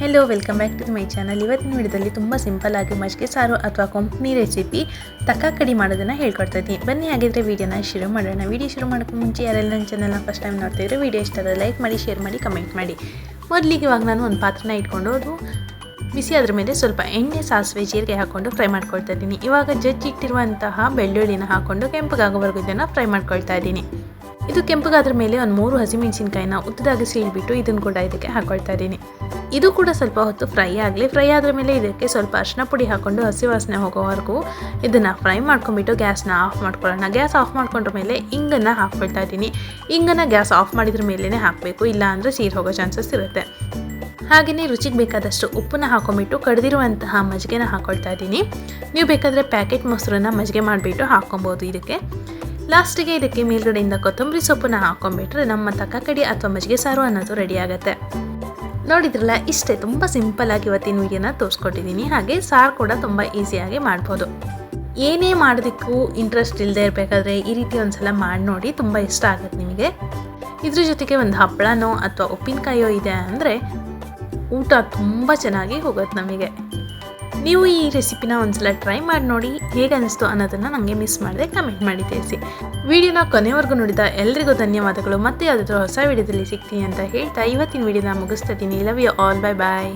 Hello welcome back to my channel ಇವತ್ತಿನ ವಿಡಿಯೋದಲ್ಲಿ ತುಂಬ ಸಿಂಪಲ್ ಆಗಿ ಮಜ್ಜಿಗೆ, ಸಾರು ಅಥವಾ ಕೊಂಪ್ನಿ ರೆಸಿಪಿ ತಕ್ಕಾಕಡಿ ಮಾಡೋದನ್ನು ಹೇಳ್ಕೊಡ್ತಾ ಇದ್ದೀನಿ. ಬನ್ನಿ, ಹಾಗಿದ್ರೆ ವಿಡಿಯೋನ ಶುರು ಮಾಡೋಣ. ವಿಡಿಯೋ ಶುರು ಮಾಡೋಕ್ಕೂ ಮುಂಚೆ ಯಾರೆಲ್ಲ ನನ್ನ ಚಾನಲ್ನ ಫಸ್ಟ್ ಟೈಮ್ ನೋಡ್ತಿದ್ರೆ ವಿಡಿಯೋ ಇಷ್ಟ ಆದರೆ ಲೈಕ್ ಮಾಡಿ ಶೇರ್ ಮಾಡಿ ಕಮೆಂಟ್ ಮಾಡಿ. ಮೊದಲಿಗೆ ಇವಾಗ ನಾನು ಒಂದು ಪಾತ್ರನ ಇಟ್ಕೊಂಡು ಅದು ಬಿಸಿ ಅದ್ರ ಮೇಲೆ ಸ್ವಲ್ಪ ಎಣ್ಣೆ, ಸಾಸಿವೆ, ಜೀರಿಗೆ ಹಾಕ್ಕೊಂಡು ಫ್ರೈ ಮಾಡ್ಕೊಳ್ತಾ ಇದ್ದೀನಿ. ಇವಾಗ ಜಜ್ಜಿಟ್ಟಿರುವಂತಹ ಬೆಳ್ಳುಳ್ಳಿನ ಹಾಕ್ಕೊಂಡು ಕೆಂಪಗಾಗೋವರೆಗೂ ಇದನ್ನು ಫ್ರೈ ಮಾಡ್ಕೊಳ್ತಾ ಇದ್ದೀನಿ. ಇದು ಕೆಂಪಗಾದ್ರ ಮೇಲೆ ಒಂದು ಮೂರು ಹಸಿಮೆಣಸಿನ್ಕಾಯಿನ ಉದ್ದದಾಗಿ ಸೀಳ್ಬಿಟ್ಟು ಇದನ್ನು ಕೂಡ ಇದಕ್ಕೆ ಹಾಕೊಳ್ತಾ ಇದ್ದೀನಿ. ಇದು ಕೂಡ ಸ್ವಲ್ಪ ಹೊತ್ತು ಫ್ರೈ ಆಗಲಿ, ಫ್ರೈ ಆದ್ರ ಮೇಲೆ ಇದಕ್ಕೆ ಸ್ವಲ್ಪ ಅರಿಶಿನ ಪುಡಿ ಹಾಕೊಂಡು ಹಸಿ ವಾಸನೆ ಹೋಗೋವರೆಗೂ ಇದನ್ನು ಫ್ರೈ ಮಾಡ್ಕೊಂಬಿಟ್ಟು ಗ್ಯಾಸ್ನ ಆಫ್ ಮಾಡ್ಕೊಳ್ಳೋಣ. ಗ್ಯಾಸ್ ಆಫ್ ಮಾಡ್ಕೊಂಡ್ರ ಮೇಲೆ ಇಂಗನ್ನು ಹಾಕ್ಕೊಳ್ತಾ ಇದ್ದೀನಿ. ಇಂಗನ್ನು ಗ್ಯಾಸ್ ಆಫ್ ಮಾಡಿದ್ರ ಮೇಲೇ ಹಾಕಬೇಕು, ಇಲ್ಲ ಅಂದರೆ ಸೀರ್ ಹೋಗೋ ಚಾನ್ಸಸ್ ಇರುತ್ತೆ. ಹಾಗೆಯೇ ರುಚಿಗೆ ಬೇಕಾದಷ್ಟು ಉಪ್ಪನ್ನ ಹಾಕೊಂಬಿಟ್ಟು ಕಡಿದಿರುವಂತಹ ಮಜ್ಜಿಗೆನ ಹಾಕೊಳ್ತಾ ಇದ್ದೀನಿ. ನೀವು ಬೇಕಾದರೆ ಪ್ಯಾಕೆಟ್ ಮೊಸರನ್ನು ಮಜ್ಜಿಗೆ ಮಾಡಿಬಿಟ್ಟು ಹಾಕ್ಕೊಬೋದು ಇದಕ್ಕೆ. ಲಾಸ್ಟಿಗೆ ಇದಕ್ಕೆ ಮೇಲ್ಗಡೆಯಿಂದ ಕೊತ್ತಂಬರಿ ಸೊಪ್ಪನ್ನ ಹಾಕೊಂಡ್ಬಿಟ್ರೆ ನಮ್ಮ ತಕ್ಕಡಿ ಅಥವಾ ಮಜ್ಜಿಗೆ ಸಾರು ಅನ್ನೋದು ರೆಡಿ ಆಗುತ್ತೆ. ನೋಡಿದ್ರಲ್ಲ, ಇಷ್ಟೇ ತುಂಬ ಸಿಂಪಲ್ಲಾಗಿ ಇವತ್ತಿನ ವಿಡಿಯೋನ ತೋರಿಸ್ಕೊಟ್ಟಿದ್ದೀನಿ ಹಾಗೆ ಸಾರು ಕೂಡ ತುಂಬ ಈಸಿಯಾಗಿ ಮಾಡ್ಬೋದು. ಏನೇ ಮಾಡೋದಕ್ಕೂ ಇಂಟ್ರೆಸ್ಟ್ ಇಲ್ಲದೆ ಇರಬೇಕಾದ್ರೆ ಈ ರೀತಿ ಒಂದ್ಸಲ ಮಾಡಿ ನೋಡಿ, ತುಂಬ ಇಷ್ಟ ಆಗುತ್ತೆ ನಿಮಗೆ. ಇದ್ರ ಜೊತೆಗೆ ಒಂದು ಹಪ್ಪಳನೋ ಅಥವಾ ಉಪ್ಪಿನಕಾಯೋ ಇದೆ ಅಂದರೆ ಊಟ ತುಂಬ ಚೆನ್ನಾಗಿ ಹೋಗುತ್ತೆ ನಮಗೆ. ನೀವು ಈ ರೆಸಿಪಿನ ಒಂದ್ಸಲ ಟ್ರೈ ಮಾಡಿ ನೋಡಿ ಹೇಗೆ ಅನಿಸ್ತು ಅನ್ನೋದನ್ನು ನನಗೆ ಮಿಸ್ ಮಾಡದೆ ಕಮೆಂಟ್ ಮಾಡಿ ತಿಳಿಸಿ. ವಿಡಿಯೋನ ಕೊನೆವರೆಗೂ ನೋಡಿದ ಎಲ್ರಿಗೂ ಧನ್ಯವಾದಗಳು. ಮತ್ತೆ ಯಾವುದಾದ್ರೂ ಹೊಸ ವಿಡಿಯೋದಲ್ಲಿ ಸಿಗ್ತೀನಿ ಅಂತ ಹೇಳ್ತಾ ಇವತ್ತಿನ ವಿಡಿಯೋನ ಮುಗಿಸ್ತಾ ಇದ್ದೀನಿ. Love you all bye bye